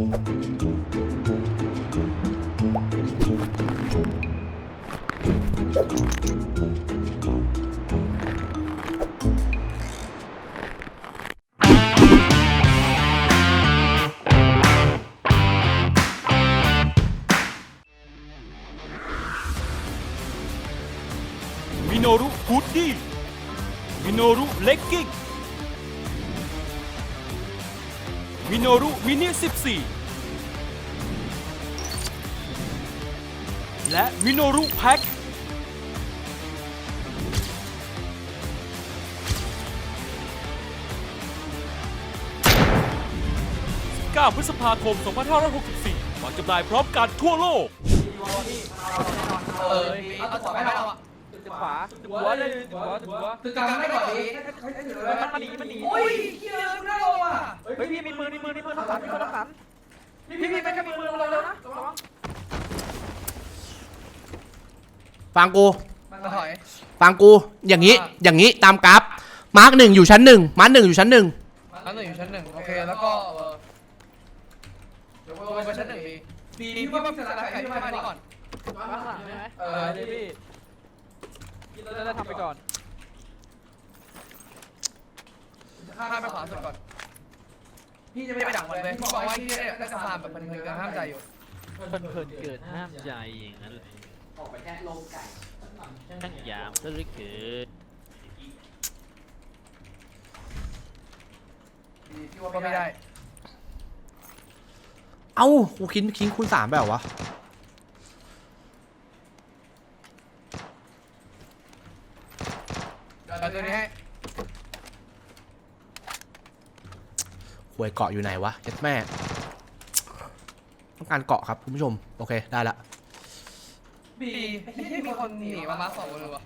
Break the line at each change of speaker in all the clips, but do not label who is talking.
Thank you. 9 พฤษภาคม 2564วางจำหน่ายพร้อมกันทั่วโลก
เออเอาต่อไม่ได้เราอะ
ถึงขวาถึงหัวเลยถึงหัวถึงหัว
คือกลางไม่ก่อนดี
มันหนีมันหนี
โอ้ยเฮียคุณน่าลงอะ
เฮ้ยพี่มีมือมีมือมีมือทางสันมีมือทางสันพี่พี่ไม่จะมีมือลงเร็วๆนะระวัง
ฟังกู
มันถอย
ฟังกูอย่างนี้อย่างนี้ตามกราฟมาร์กหนึ่งอยู่ชั้นหนึ่งมาร์กหนึ่งอยู่ชั้นหนึ่ง
ชั้นหนึ่งอยู่ชั้นหนึ่งโอเคแล้วก็เออเดี๋ยว ไปชั้นหนึ่งดีดีที่ว่าต้องสลับไอ้ที่มานี้ก่อน
ข้างหลังใช่ไหม
เออ
ดีพี่เราจะทำไปก่อน
ข้ามไปขวาสุดก่อนพี่จะไม่ไปดักมันเลยพี่บอกว่าที่เนี่ยได้สะพานแบบมันคือการห้ามใจอยู่
เพลินๆเกินห้ามใจอย่างนั้นเลยออกไปแค่ลงไก่ช่างยามก็เลยเกิด
พี่ว่าไม่ได้
เอ้ากูคิดคิงคูณสามแบบวะ
เราตัวนี้ให้
หวยเกาะอยู่ไหนวะเจ็ดแม่ ต้องการเกาะครับคุณผู้ชม โอเค ได้ละ
บีที่มีคนหนีมามาสองคนเลยวะ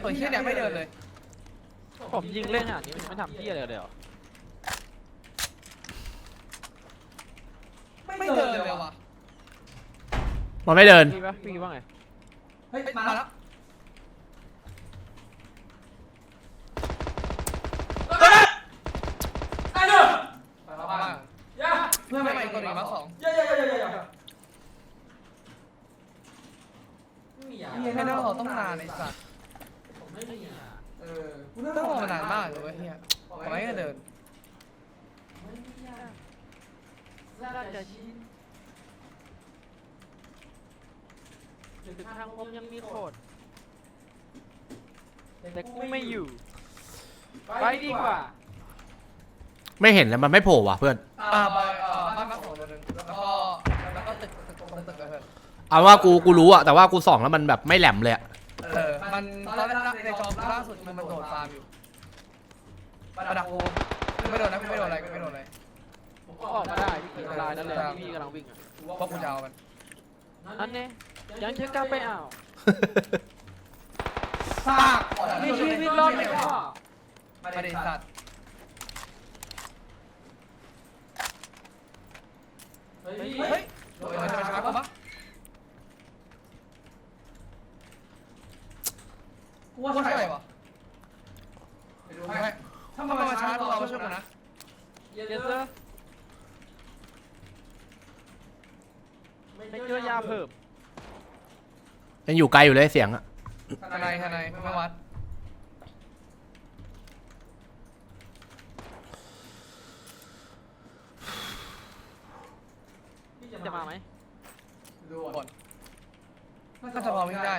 เปิดที่เนี่ยไม่เดินเลย
ผมยิงเล่นอะนี่มันไม่ทำที่อะไรเลยเหรอ
ไม่เดินเลยวะ
มันไม่เดิน
พี่ปะพี่ว่าไง
เฮ้ยมาแล้วไปแล้วมาเพื่อนใหม่คนหนึ่งมาสองไม่ได้รอต้องนานไอ้สัตว์เออต้องรอนานมากเลยเว้ยเฮียทำไมก็เดิน
น่าจะชินถึงทางผมยังมีโคดแต่กูไม่อยู่ ไปดีกว่า
ไม่เห็นแล้วมันไม่โผล่ว่ะเพื่อน
อ่าไปอ่าบ้านมาสองตัวหนึ่งแล้วก็แล้วก็ตึกตึกตรงตึกกันเถอะ
เอาว่ากูกูรู้อะแต่ว่ากูส่องแล้วมันแบบไม่แหลมเลยอะ
เออมันตอนแรกในจอล่าสุดมันมันโดดฟาร์มอยู่ประดักโอไม่โดนนะไม่โดนอะไรไม่โด
ลายนั่นเลยที่พี่กำลังวิ่งอะ
เพราะกูจะเอามัน
นั่นเนี่ยยังจะกลับไปเอา
ซาก
มีชีวิตรอดไหมพ่อ
มาเดสัตว์เฮ้ยเฮ้ยมันจะมาชาร์จกูปะกูว่าใช่ปะไปดูให้ถ้ามันมาชาร์จเราช่วยกูนะ
เยสเซอร์ไม่เจอยาเพิ่ม
ยังอยู่ไกลอยู่เลยเสียงอะ
ทนายทนายไม่วัด
จะมาไหม
ดูก่อนน่าจะพอวิ่งได้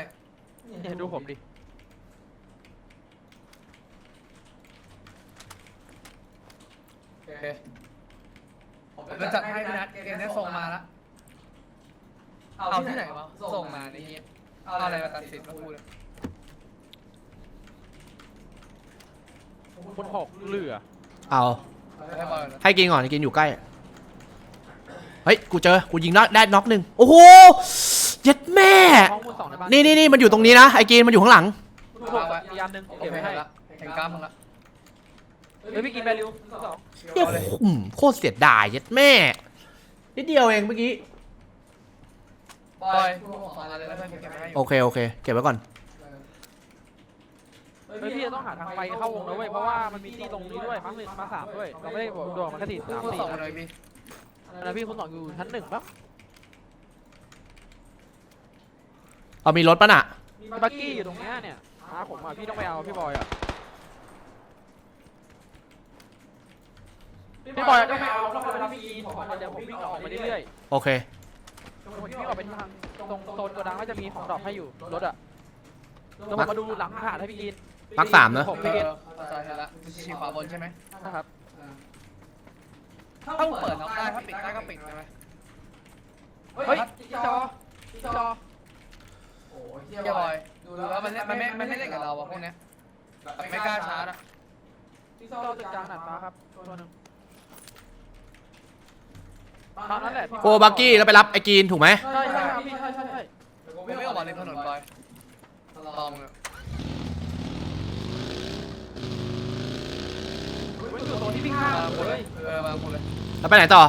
เนี่ยดูผมดิ
โอเคเราจัดให้พี่นัทเกมนี้ส่งมาละ เอาที่ไหนวะ ส่งมาในนี้เอาอะไรมาตัดสินมาพูด
บนหกเรือ
เอา
ให้บอลนะ
ให้กินก่อนกินอยู่ใกล้ เฮ้ย กูเจอ กูยิงได้ได้น็อกหนึ่งโอ้โหเย็ดแม่
ห้องบนสองในบ้าน
นี่นี่นี่มันอยู่ตรงนี้นะไอ้กินมันอยู่ข้างหลัง
ดูผมอีกอันหนึ่ง
โอ
เก็บ
เค
ไว้ให้
ละเห็นกล้ามมึงละ
เฮ้ยพี่กินแบริวสอง
เหี้ยอืมโคตรเสียดายเย็ดแม่นิดเดียวเองเมื่อกี้
บอยกูขออะไรแล้วเพื่อนเก็บไว้ให้อยู่
โอเคโอเค เก็บไว้ก่อน
เฮ้ยพี่จะต้องหาทางไปเข้าวงนะเว้ยเพราะว่ามันมีที่ตรงนี้ด้วยมาหนึ่งมาสามด้วยเราไม่ได้บอกดวงมันแค่สี่สาม
กู
สี่
ส่งมาเลยพี่
แล้วพี่คุณสองอยู่ชั้นหนึ่งปะ
เอามีรถปะน่ะ
มีบักกี้อยู่ตรงเนี้ยเนี่ยหาผมอะพี่ต้องไปเอาพี่บอยอะพี่บอยต้องไปเอาต้องไปรับพี่ยีนผมเดี๋ยวผมวิ่งออกไปเรื่อย
โอเค
ๆผมวิ่งออกไปทางตรงโซนโกดังก็จะมีของดรอปให้อยู่รถอะเดี๋ยวผมมาดูหลังผ่านให้พี่ยีน
มักสามนะ
ผม
เอ
พี่ยีน
อเข้าใจแล้วฉีกขวาบนใช่ไหม
นะครับ
ถ้าเปิดน็อกได้ถ้าปิดได้ก็ปิดใช่ไหม
เฮ้ยจิ๊กจอจิ๊กจอ
เฮียบอยดูแล้วมันมันไม่มันไม่เล่นกับเราอะพวกเนี้ยแบบไม่กล้าชาร์จอะ
จิ๊กจอตึกกลางหนัดฟ้าครับตัวหนึ่ง ตอนนั้นแหละพี่
โกบักกี้แล้วไปรับไอ้กีนถูกไหม
ใช่ใช่ครับพี่ใช่ใช่ใช่
กูไม่ออกมาเล่นถนนบอยลองเลย
มันอยู่ตรงที่พี่ข้าม
มากู
เล
เลย
ย
เออมากูเลย
แล้วไปไหนต่อ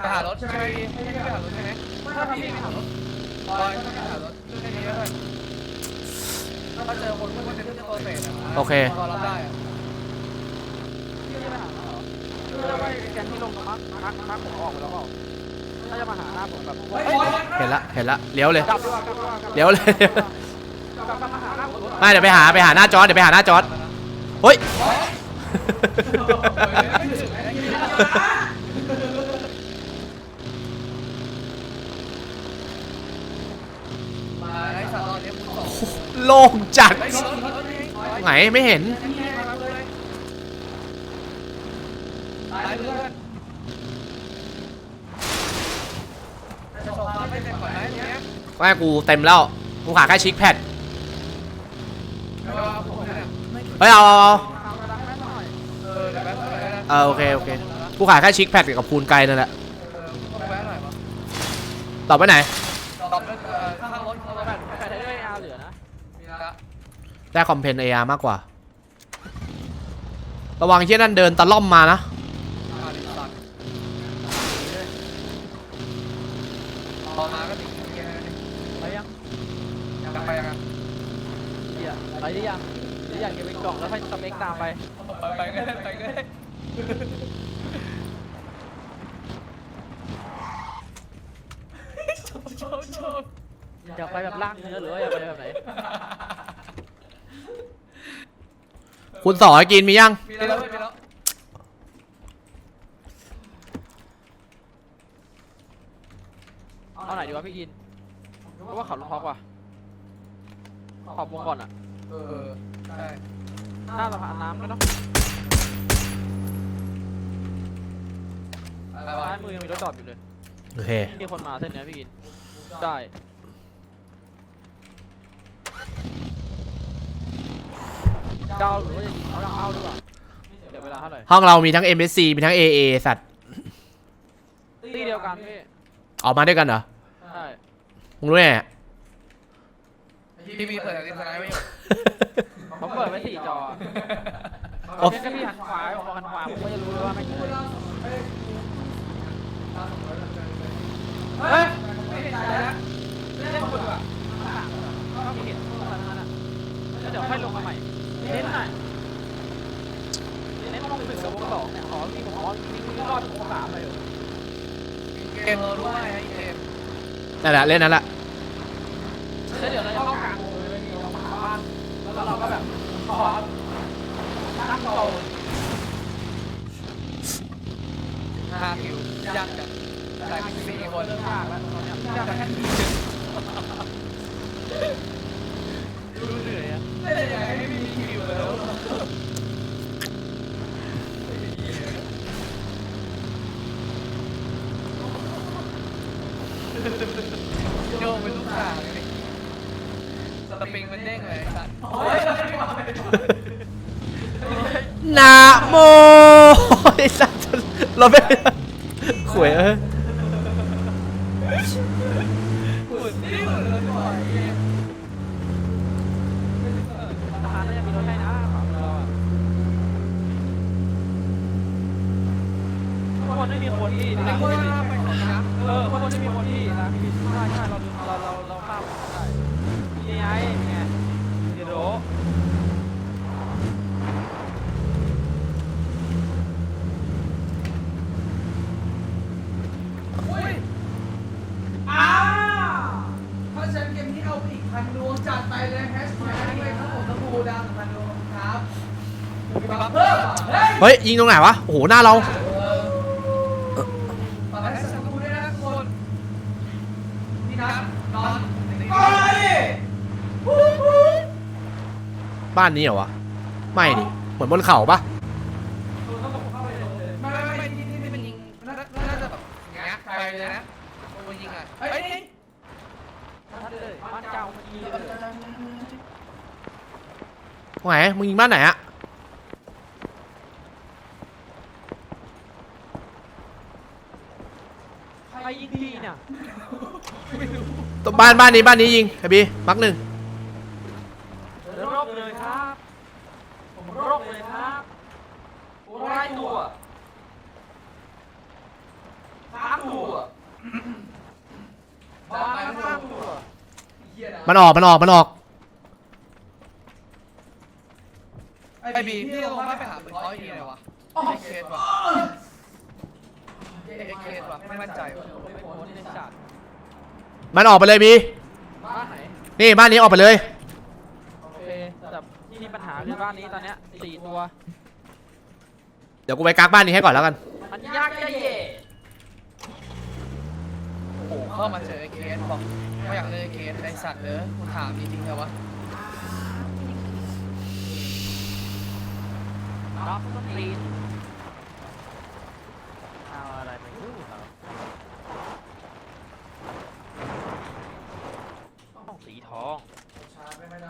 ไปหารถใช่ไหมพี่ให้พี่ไปหารถใช่ไหม
ถ้าพี่ไม่ทำรถ
บอยถ้าไปหารถแค่นี้ก็ได้ถ้าเจอคนพวกมันจะเพิ่งจะโปรเซสอะ
โอเค
พอรับได้อะ
พี่จะไปหาเหรอคือ จะไปแกนที่ลงมาร์คมาร์คมาร์คผมออกไปแล้วเปล่าถ้าจะมาหาหน้าผมแบบ
เห็นละเห็นละเลี้ยวเลย
กลับดีกว่ากลับดีกว่ากลับ
เลี้ยวเลยไม่เดี๋ยวไปหาไปหาหน้าจอเดี๋ยวไปหาหน้าจอเฮ้ยโล่งจัด
ไห
นไม่เห็น
มาเลยตายเพื่อนจะส่งมาไม่เต็มก่อนไหมเนี้ย
แม่กูเต็มแล้ว กูขาแค่ชิคแพด
ไม่ว่าผมเนี่ย
เฮ้ยเอาเอาเอา
เอากระดังแม่หน่อย
เออเดี๋ยวแป๊บนึงนะ
เออโอเคโอเค กูขาแค่ชิคแพดกับพูนไกลนั่นแหละ
เออต้องแวะหน่อยวะ
ตอบไปไหน
ตอบด้วยเออข้างรถข้างรถ
แปดแปดได้ด้วยอาเหลือนะ
มีละ
ได้คอมเพนเออาร์มากกว่า ระวังที่นั่นเดินตะล่อมมานะ
มาดิสัตว์พอมาก็ติดเกียร์
ไปยัง
ยัง ไปยัง
เหี้ยไปหรือยังหรือยังเก็บเป็นกล่องแล้วให้สเปคตามไป
ไปไปก็ได้ไปก็ได้ชอบชอบชอบ
อยากไปแบบล่างเนื้อหรือว่าอยากไปแบบไหน
คุณสอให้กินมียัง
มีแล้วมีแล้ว
เอาไหนดีวะพี่กินเพราะว่าขับรถท็อกว่ะขอบวงก่อนอะ
เออใช่
หน้าสะพานน้ำด้วยเนาะ
อะไร
ซ้า
วะ
ย มือยังมีรถจอดอยู่เลย
โอเค
มีคนมาเส้นเนี้ยพี่กินได้เก้าหรือว่าจะยิงเขาเอาดีกว่าเดี๋ยวเวลาเท่าไหร่
ห้องเรามีทั้ง MSC มีทั้ง AA สัตว์
ตีเดียวกันพี่
ออกมาด้วยกันเหรอ
ใช่
มึงรู้ไง
พี่มีเปิดอะไรสไลด์ไว้อยู่
ผมเปิดไว้สี่จอ
โอ้
เพียงแค่พี่หันขวาผมหันขวาผมก็จะรู้เลยว่าไม่ใช่ เฮ้ยไม่เห็นใจแล้วเล่นคนอะก็มีเห็นตรงนั้นอะแล้วเดี๋ยวค่อยลงมาใหม่เน้นหน่อยเน้นลงถึงกับวงสองเนี่ยอ๋อมีผมอ๋อมีรอดวงสามเลยเหรอ
เกมราด้วยไอ้เกม
นั่นแหละเล่นนั่นแหละ
แล้วเดี๋ยวเราจะเข้ากลางเลยมีเราบ้านแล้วเราก็แบบขอตั้งโต
ห้าคิวยากจัง แต่สี่คน
ยากแล้วตอนเนี้ยยากแค่ทีดูเหนื่อยอะ
เล่นยังไงไม่มีคิวแล้วโยงเป็นลูกข่างเลยสปริงมันเด้งเลยไอ้สัตว์
นะโมไอ้สัตว์เราไม่ขวยเอ้ย
ทหารน่าจะมีรถให้นะฝั่งเราอะทุกคนไม่มีคนที่
แต่ว่าไปของนะ
เออทุกคนไม่มีคนที่นะใช่ใช่เราเราเราเราข้ามได้นี่ไงนี่ไงเดี๋ยว
เเฮ้
ยยิงตรงไหนวะ โอ้โห หน้าเรา บ้านนี้เหรอวะ ไม่ดิเหมือนบนเขาปะ
ไม่ไม่ไม่ที่ที่ที่มันยิงน่า บ้าน
บ้านนี้
บ้านนี้
ยิง
ไอบีมักหนึ่ง
เดินรอบเลยครับ ผมรอบเลยครับโอ้ไล่ตัวสามตัวบ้านสามตัว
มันออกมันออกมันออก
ไอบีพี่ลงมาไปหาปืนเขาอีกทีไหนวะไอเคสวะไอเคสวะไม่มั่นใจวะ
ไม่โพสต์ในฉาก
มันออกไปเลยบี
บ้านไหน
นี่บ้านนี้ออกไปเลย
โอเคแต่ที่มีปัญหาคือบ้านนี้ตอนเนี้ยสี่ตัว
เดี๋ยวกูไปกักบ้านนี้ให้ก่อนแล้วกัน
มันยากจะเย่
โอ้โหเข้ามาเจอไอเคสบอกไม่อยากเลยไอเคสไอสัตว์เด้อกูถามจริงๆเหรอวะ
รับต้นตีนเอาอะไรมายุ่งครับต้องสีทอง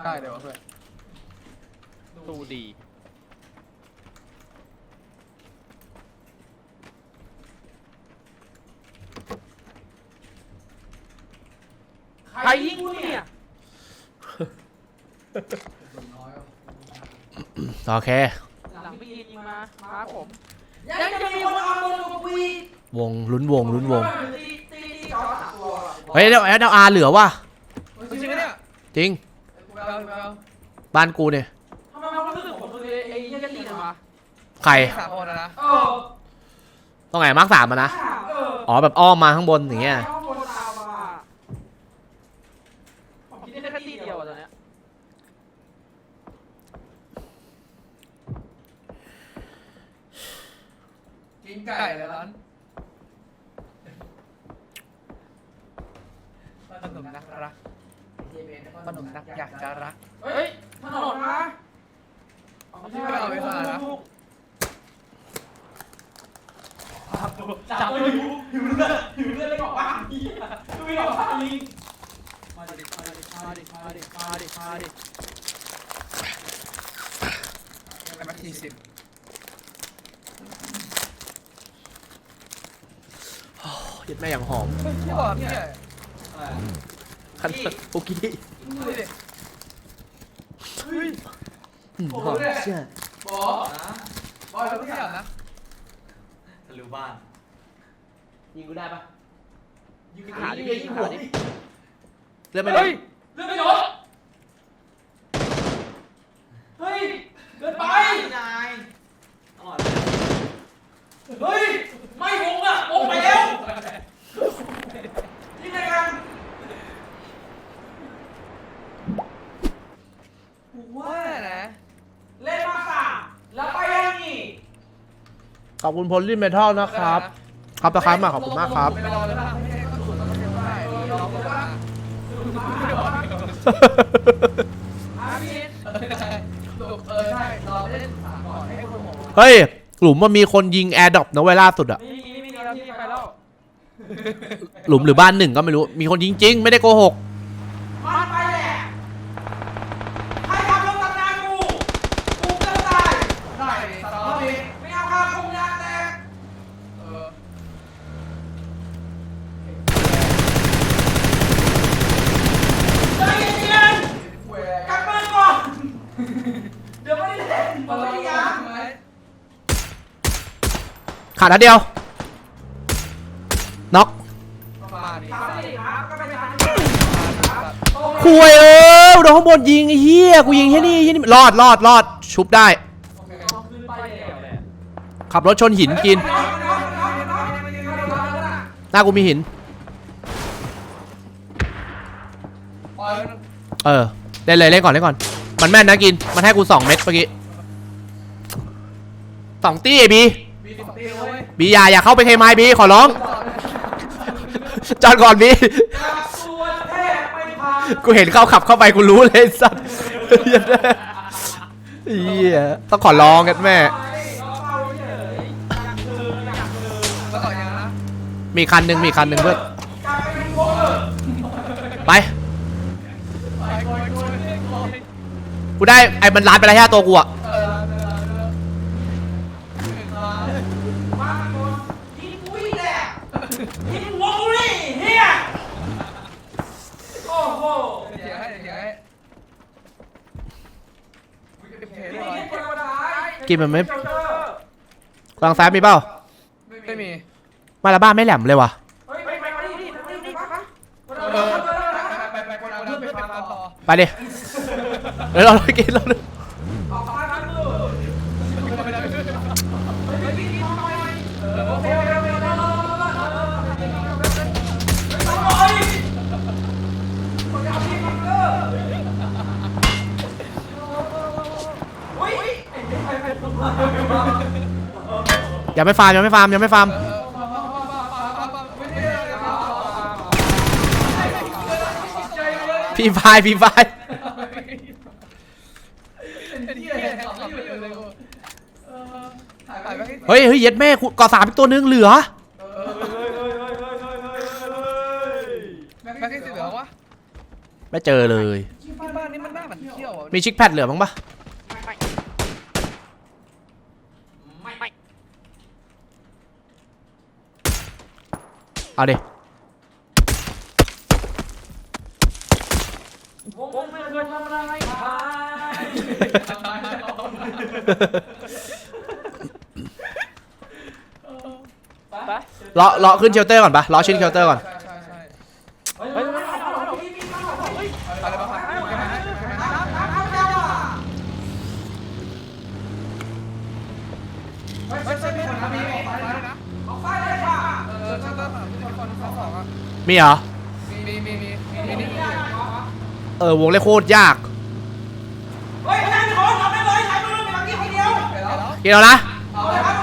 ได้เดี๋ยวะเพื่อน
ดูดีใครยิงกูเนี่ย
โอเค
หลังพี่ยิงยิงมามาผม ยังจะมีคนเอามือกับวี
วงลุ้นวงลุ้นวง
ตีตีตีจอสามตัว
เฮ้ยเดี๋ยวเอสอาร์เหลือว่ะ
จริงไหมเนี่ย
จริง
กูเอากูเอา
บ้านกูเนี่ย
ทำไมความรู้สึกผมคือไอ้ยันตีนะวะ
ใคร
สามคนนะนะ
เออ
ตรงไหนมาร์คสามมานะ
เออ
อ๋อแบบอ้อมมาข้างบนอย่างเงี้ย
ข้างบนตามมาผมคิดได้แค่ตีเดียวอะตอนเนี้ย
กินไก่เลยร้านขนมนักรักขนมนักอยากจะรัก
เฮ้ยถนนนะ
ไม่เอาเวลานะ
จับเลยหิวหิวเลือดหิวเลือดเลยบอกว่าเหี้ยไม่บอกว่าลิงมาดิมาดิมาดิมาดิมาดิมาดิ
อะไรมาที สิบ
เย็ดแม่อย่างหอม
ที่บอกพี่เนี่ย
คันโอกิ
ดูดิ
อืมหอมเชี่ย
บอกบอกแล้วพี่อ่านนะ
ทะลุบ้าน
ยิงกูได้ปะ
ยิงขาดิยิงขาดิ
เลื่อนไปเลย
เลือดไม่ลดเฮ้ยเกินไป
นายอร่อย
เฮ้ย ไม่วงอะวงไปแล้วที่ไหนกัน
ว่านะ
เล่นมาค่ะแล้วไปยังนี่
ขอบคุณพลลิมเมทัลนะครับ ครับนะครับมาขอบคุณมากครับ
ไปรอเลยนะไม่ได้ก็สุดแล้วก็เร็วได้รอเลยนะ
อาพี่
เออเออใช่รอเล่นสามก่อนให้คนหัว
เฮ้ย หลุมมันมีคนยิงแอร์ดรอปนะเว้ยล่าสุดอะ
ไม่มีไม่มีแล้วพี่ไปแล้ว
หลุมหรือบ้านหนึ่งก็ไม่รู้ มีคนยิงจริง ไม่ได้โกหก
มันไปแหละใครทำรถตัดหน้ากูกูจะตาย
ได้รอดิ
ไม่เอาข้าวคงยางแตก
เออ
ใจเย็นๆกักปืนก่อน เดี๋ยวไม่ได้เล่นผมไม่ได้ยาง
ขาดนัดเดียวน็อก
คุ
ยเออโดนข้างบนยิงไอ้เหี้ยกูยิงแค่นี้แค่นี้รอดรอดรอดชุบได้
ขั
บรถชนหินกิน หน้ากูมีหิน เออเล่นเลยเล่นก่อนเล่นก่อน มันแม่นนะกิน มันให้กูสองเม็ดเมื่อกี้สองตี้ไอ้บี บีอย่าอย่าเข้าไปเคมายบีขอร้อง จอดก่อนบีกูเห็นเขาขับเข้าไปกูรู้เลยสัตว์เหี้ยเหี้ยต้องขอร้องกันแม่ มีคันหนึ่งมีคันหนึ่งเพื่อนไป
กู
ได้ไอ้มันล้านไปแล้วแค่ตัวกูอะ
กิน
มันไม่
ทา
งซ้ายมีเปล่า
ไม่มี
มาละบ้านไม่แหลมเลยว่ะ
ไปดิ
เดี๋
ยวเรากินเรา
เลย อย่า
ไปฟาร์มอย่าไม่ฟาร์มอย่าไม่ฟาร์มพี่ฟา
ยพี่ฟาย
เฮ้ยเฮ้ยเย็ดแม่ก่อสามอีกตัวนึงเหลือไม่เจอเลย
มี
ชิคแพดเหลือบ้างปะ เอาดิ
วงไม่เคยทำอะไรใคร
ไป
เลาะเลาะขึ้นเชลเตอร์ก่อนปะเลาะชิ้นเชลเตอร์ก่อน
ใช่ใช่ใช่
เฮ้ยเฮ้ยเฮ้ยเฮ้ยเฮ้ย
อะไรบ้างครับไม่ใช่ไม่คนนะมีออกไปนะ
ออกซ้ายเลยค่ะ
เออใช่ใช่มีคนเขาสองอะ
มีเหรอ
มีมีมีมีนี่
เออวงเล่โคตรยาก
เฮ้ยไม่ได้ขอทำได้เลยถ่ายมือมีบางทีคนเดียว
ไปแล้ว
กินแล้วนะ
เอาเลยครับ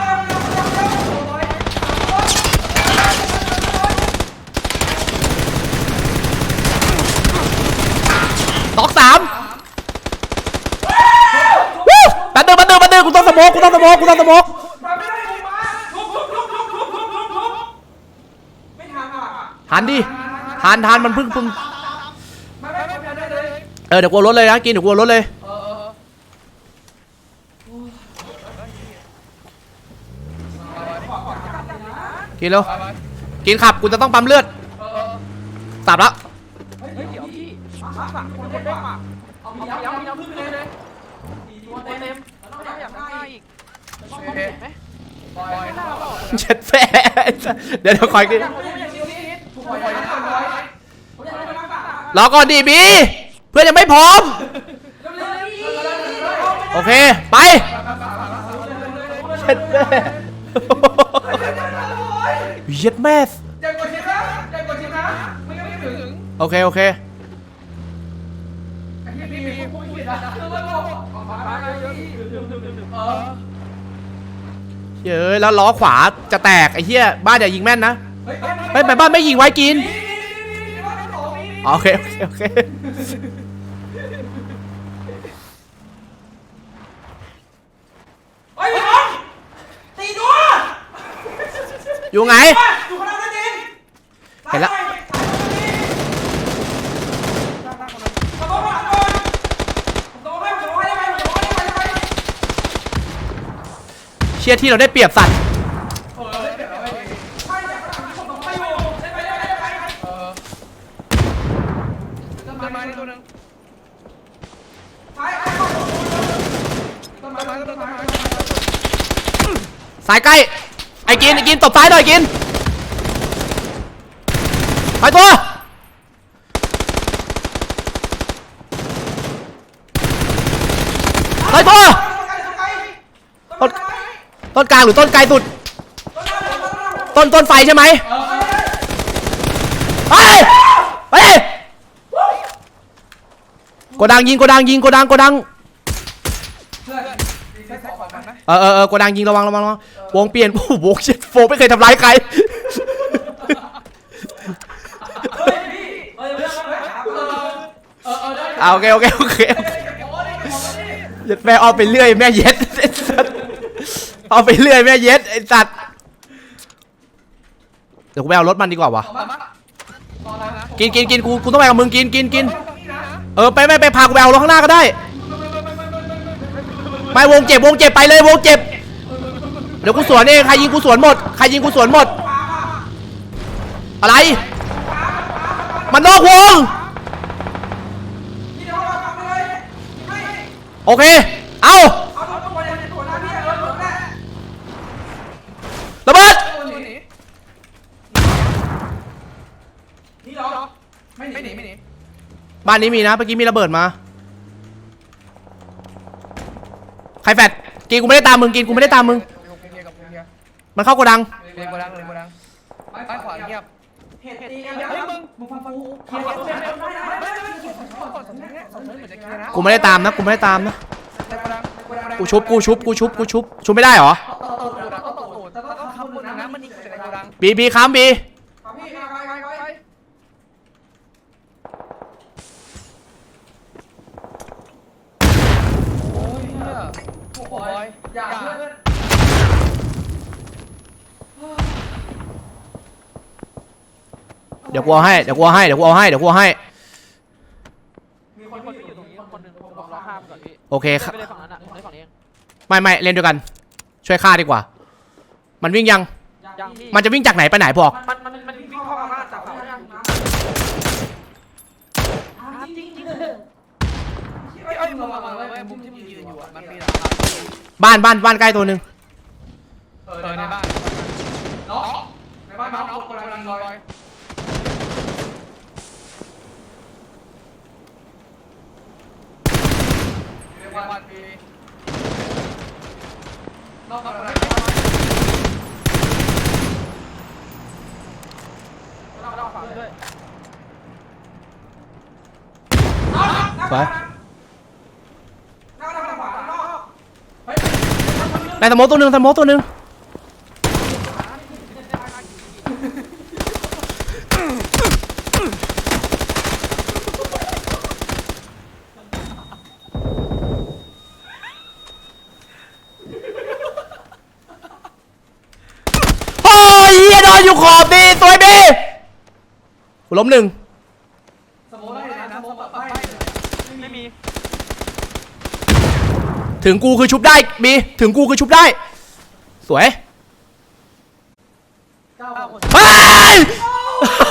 ตอกสามวู้แปัดเดินปัดเดินปัดเดินกูต้องสโมกกูต้องสโมกกูต้องสมก
ทานดิทานทาน
มันพึ่งพึ่ง
เอ
อเดี๋ยวกลัวรถเลยนะกินเดี๋ยวกลัวรถเลยกินแล้วกินขับกูจะต้องปั๊มเลือดสับแล้ว
เจ็ดแฝเดี๋
ยวเดี๋ยวคอยกิน
รอ
ก่
อนดิบี เพื่อนยังไม่พร้อม โอเค ไปเช็ดแม่เย็ดแม่
อย่ากดชิปนะอย่ากดชิปนะไม่งั้นไม่ถึง
โอเค โอเค
เฮ้
ยแล้วล้อขวาจะแตกไอ้เหี้ยบ้านอย่ายิงแม่นนะ
เฮ้ย
ไมบ้านไม่ยิงไว้กิน โอเคโอเคโอเค
เฮ้ยพี่น้องตีตัว
อยู่ไง
อยู่คนละนั่นเอง
เห็นแล้ว
ขอโทษขอโทษขอโทษขอโทษได้ไหมขอโทษได้ไหมได้ไหม
เชียร์ที่เราได้เปรียบสัตว์
เออเดี๋ยวเอาไป
ใช่แต่ผมต้องไปอยู่ได้ไหมได้ไหมได้ไหม
เออต้นไม้นี่ตัวนึง
ไปไปไป
ต้นไม้ต้นไม้
สายใกล้ ไอ้กินไอ้กินตบซ้ายหน่อยกินไปตัวไปตัวต้นต้นกลางหรือต้นไกลสุด ต้นต้นไฟใช่ไหมไปไปโกดังยิงโกดังยิงโกดังโกดัง
เออ
เออเออกดังยิงระวังระวังระวังวงเปลี่ยนโอ้โหวงเช็ดโฟไม่เคยทำร้ายใคร
เฮ้ยพี่เฮ้ยเรื่องอะไรครับเออเออเออได้
เอาโอเคโอเคโอเคโอเค
โอ้ยโอ้ย
เย็ดแม่เอาไปเรื่อยแม่เย็ดไอ้สัตว์เอาไปเรื่อยแม่เย็ดไอ้สัตว์เดี๋ยวกูไปเอารถมันดีกว่าวะ
มามาตอนะ
กินกินกินกูกูต้องไปกับมึงกินกินกินเออไปไม่ไปพากูไปเอารถข้างหน้าก็ได้ ไม่วงเจ็บวงเจ็บไปเลยวงเจ็บเดี๋ยวกูสวนเองใครยิงกูสวนหมดใครยิงกูสวนหมด อะไร มันนอกวง
พี่น้องเรากลับไปเลยไม่
โอเค เอา
เอารถตัวอย่างตัวหน้าพี่เอารถตัวแรก
ระเบิด
ตัวหนีหนี
นี่เหรอไม่
ไม่
ห
ห
นี
นีไม่หนี
บ้านนี้มีนะเมื่อกี้มีระเบิดมา ใครแฟดกินกูไม่ได้ตามมึงกินกูไม่ได้ตามมึง
กับเฮียกับเฮีย
มันเข้าโกดัง
เรียนโกดังเรียนโกดังไปขวาเงียบ
เหตุตีกันเฮ้ยมึงมึงฟังกูเคลียร์ตัวเองไม่ได้ไม่ได้ไม่ได้
ก่อนสองนี้สองนี้เหมือนจะเคลียร์นะ
กูไม่ได้ตามนะกูไม่ได้ตามนะ
ในโกดังในโกดัง
กูชุบกูชุบกูชุบกูชุบชุบไม่ได้เหรอ
ต่อตูดนะต้องต่อตูดแล้วต้องขับรถนะมันยิงจากในโกดัง
บีบีค้ำบี
ครับพี่ไปไปไปไป
โอ้ยเฮียโอ้ยอย่า
อย่าเพื่อน
เดี๋ยวกูเอาให้ เดี๋ยวกูเอาให้ เดี๋ยวกูเอาให้ เดี๋ยวกูเอาให้
มีคน
คน
ที่
ที่
อ
อยู่ยู่
ต
ต
ร
รงง
นี้
นี้
ค
คนน
ห
ห
นึ่
นึ่
ง
ง
ผ
ผมม
ร
ร
อ
อ
ข้า
ข้ามมก่อนพี่
โอเค
เล่น
ครับ
ไปเลยฝั่งนั้นอะผมเล่นฝั่งนี้เอง
ไม่ไม่เล่นด้วยกัน ช่วยฆ่าดีกว่า มันวิ่งยัง
ยังพี่
มันจะวิ่งจากไหนไปไหนบอก
มันมันมันวิ่งเข้ามาจากเขาเนี่ยจริงจริงเลย
เอ้ยเอ้ยมึงมามาเว้ยมุมที่มึงยืนอยู่อะมันมีหลังคา
บ้านบ้านบ้านใกล้ตัวหนึ่ง
เออในบ้าน
น้องในบ้าน
บ้าน
น้
น้
อ
องง
ค
คนน
กำ
กำ
ลั
ลั
ง
ง
ล
ล
อ
อยย
ใน
บ้า
บ้าน
นมี
นอกจากนั้น
เราเราฝั่งด้วย
ไป
หน้าทางขวานอกเฮ้ย
ในสโมกตัวหนึ่งสโมกตัวหนึ่งโอ้ยเหี้ยนอนอยู่ขอบบีตัวบีกูล้มหนึ่ง
สมมติว่าเห็นนะสมมติแบบไป
ไม่มี
ถึงกูคือชุบได้บีถึงกูคือชุบได้ สวย